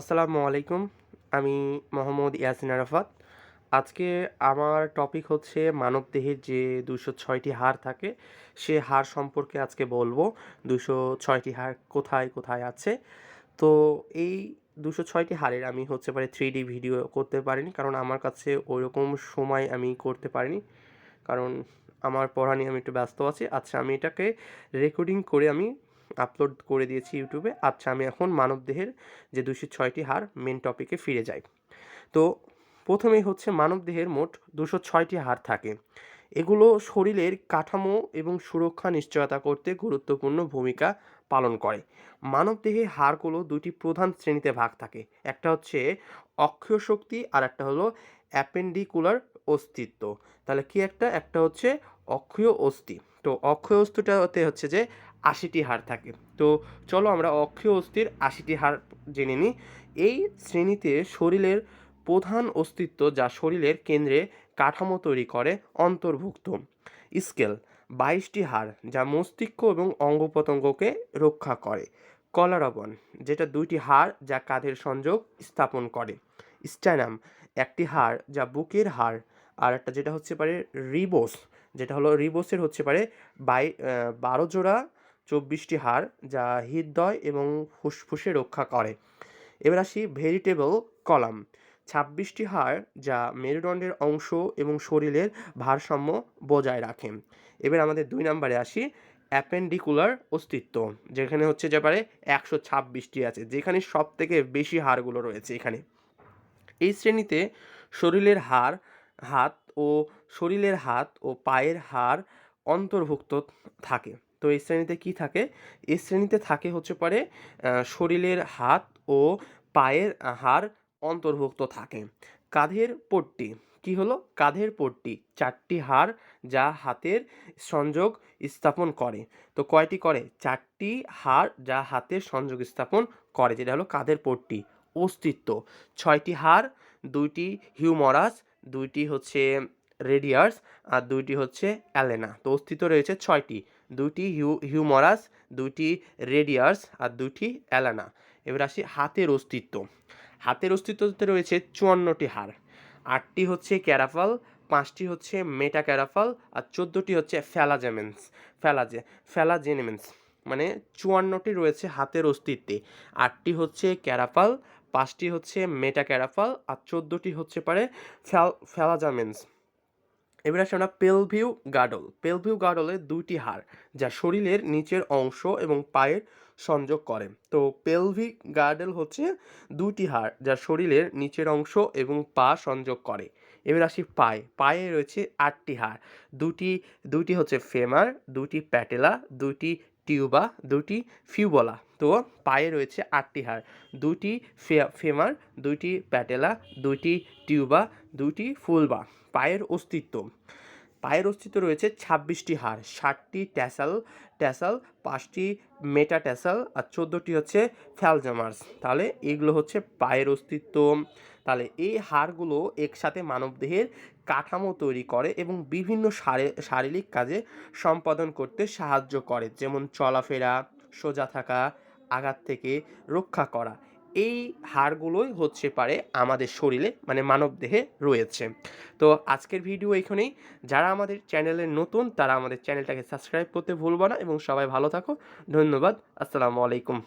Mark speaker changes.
Speaker 1: আসসালামু আলাইকুম, আমি মোহাম্মদ ইয়াসিন আরাফাত। আজকে আমার টপিক হচ্ছে মানবদেহের যে দুশো ছয়টি হাড় থাকে, সে হাড় সম্পর্কে আজকে বলব। দুশো ছয়টি হাড় কোথায় কোথায় আছে? তো এই দুশো ছয়টি হাড়ের আমি হচ্ছে পারে থ্রি ডি ভিডিও করতে পারিনি, কারণ আমার কাছে ওইরকম সময় আমি করতে পারিনি। কারণ আমার পড়া নিয়ে আমি একটু ব্যস্ত আছি। আচ্ছা আমি এটাকে রেকর্ডিং করে আমি আপলোড করে দিয়েছি ইউটিউবে। আচ্ছা আমি এখন মানবদেহের যে দুশো ছয়টি হাড় মেন টপিকে ফিরে যাই। তো প্রথমেই হচ্ছে মানবদেহের মোট দুশো ছয়টি হাড় থাকে। এগুলো শরীরের কাঠামো এবং সুরক্ষা নিশ্চয়তা করতে গুরুত্বপূর্ণ ভূমিকা পালন করে। মানবদেহে হাড়গুলো দুটি প্রধান শ্রেণীতে ভাগ থাকে। একটা হচ্ছে অক্ষীয় শক্তি আর একটা হলো অ্যাপেন্ডিকুলার অস্তিত্ব। তাহলে কি একটা? একটা হচ্ছে অক্ষীয় অস্থি। তো অক্ষয় অস্তিটাতে হচ্ছে যে আশিটি হার থাকে। তো চলো আমরা অক্ষীয় অস্থির আশিটি হার জেনে নিই এই শ্রেণীতে শরীরের প্রধান অস্তিত্ব যা শরীরের কেন্দ্রে কাঠামো তৈরি করে অন্তর্ভুক্ত। স্কেল, বাইশটি হাড় যা মস্তিষ্ক এবং অঙ্গ প্রত্যঙ্গকে রক্ষা করে। কলারবন, যেটা দুইটি হাড় যা কাঁধের সংযোগ স্থাপন করে। স্ট্যানাম, একটি হাড় যা বুকের হাড় আর একটা যেটা হচ্ছে পারে রিবোস, যেটা হলো রিবোসের হচ্ছে পারে বাই বারো জোড়া চব্বিশটি হাড় যা হৃদয় এবং ফুসফুসে রক্ষা করে। এবার আসি ভেজিটেবল কলাম। ছাব্বিশটি হাড় যা মেরুদণ্ডের অংশ এবং শরীরের ভারসাম্য বজায় রাখে। এবার আমাদের দুই নম্বরে আসি অ্যাপেন্ডিকুলার অস্তিত্ব, যেখানে হচ্ছে যে পারে একশো ছাব্বিশটি আছে, যেখানে সব থেকে বেশি হাড়গুলো রয়েছে এখানে। এই শ্রেণীতে শরীরের হাড়, হাত ও শরীরের হাত ও পায়ের হাড় অন্তর্ভুক্ত থাকে। তো এই শ্রেণীতে কি থাকে? এই শ্রেণীতে থাকে হচ্ছে পরে শরীরের হাত ও পায়ের হাড় অন্তর্ভুক্ত থাকে। কাঁধের পট্টি, কি হলো? কাঁধের পট্টি, চারটি হাড় যা হাতের সংযোগ স্থাপন করে। তো কয়টি করে? চারটি হাড় যা হাতের সংযোগ স্থাপন করে, যেটা হলো কাঁধের পট্টি, অস্তিত্ব। ছয়টি হাড়, দুইটি হিউমরাস, দুইটি হচ্ছে রেডিয়ার্স আর দুইটি হচ্ছে অ্যালেনা। তো অস্তিত্ব রয়েছে ছয়টি, দুইটি হিউ হিউমরাস দুইটি রেডিয়ার্স আর দুইটি অ্যালানা। এবার আসি হাতের অস্তিত্ব। হাতের অস্তিত্বতে রয়েছে চুয়ান্নটি হাড়। আটটি হচ্ছে ক্যারাফাল, পাঁচটি হচ্ছে মেটা ক্যারাফাল আর চোদ্দোটি হচ্ছে ফ্যালাজেমেন্স, ফ্যালাজে, ফ্যালাজেনেমেন্স। মানে চুয়ান্নটি রয়েছে হাতের অস্তিত্বে। আটটি হচ্ছে ক্যারাফাল, পাঁচটি হচ্ছে মেটা ক্যারাফাল আর চোদ্দোটি হচ্ছে পারে ফ্যাল, ফ্যালাজামেন্স। এবার আসে আমরা পেলভিউ গাডল পেলভিউ গাডলে দুইটি হাড়, যা শরীরের নিচের অংশ এবং পায়ের সংযোগ করে। তো পেলভিক গার্ডেল হচ্ছে দুটি হাড়, যা শরীরের নিচের অংশ এবং পা সংযোগ করে। এবার আসি পায়ে। পায়ে রয়েছে আটটি হাড়। দুটি দুটি হচ্ছে ফেমার দুটি প্যাটেলা দুটি টিউবা দুটি ফিউবলা। তো পায়ে রয়েছে আটটি হাড় দুটি ফেমার, দুইটি প্যাটেলা, দুইটি টিউবা দুটি ফুলবা। পায়ের অস্তিত্ব। পায়ের অস্তিত্ব রয়েছে ছাব্বিশটি হাড়, ষাটটি ট্যাসাল ট্যাসাল, পাঁচটি মেটা ট্যাসাল আর চোদ্দোটি হচ্ছে ফ্যালজামার্স। তাহলে এগুলো হচ্ছে পায়ের অস্তিত্ব। তাহলে এই হাড়গুলো একসাথে মানবদেহের কাঠামো তৈরি করে এবং বিভিন্ন শারীরিক কাজে সম্পাদন করতে সাহায্য করে, যেমন চলাফেরা, সোজা থাকা, আঘাত থেকে রক্ষা করা। এই হাড়গুলোই হচ্ছে পারে আমাদের শরীরে মানে মানব দেহে রয়েছে। তো আজকের ভিডিও এখানেই। যারা আমাদের চ্যানেলে নতুন, তারা আমাদের চ্যানেলটাকে সাবস্ক্রাইব করতে ভুলবো না এবং সবাই ভালো থাকো। ধন্যবাদ। আসসালামু আলাইকুম।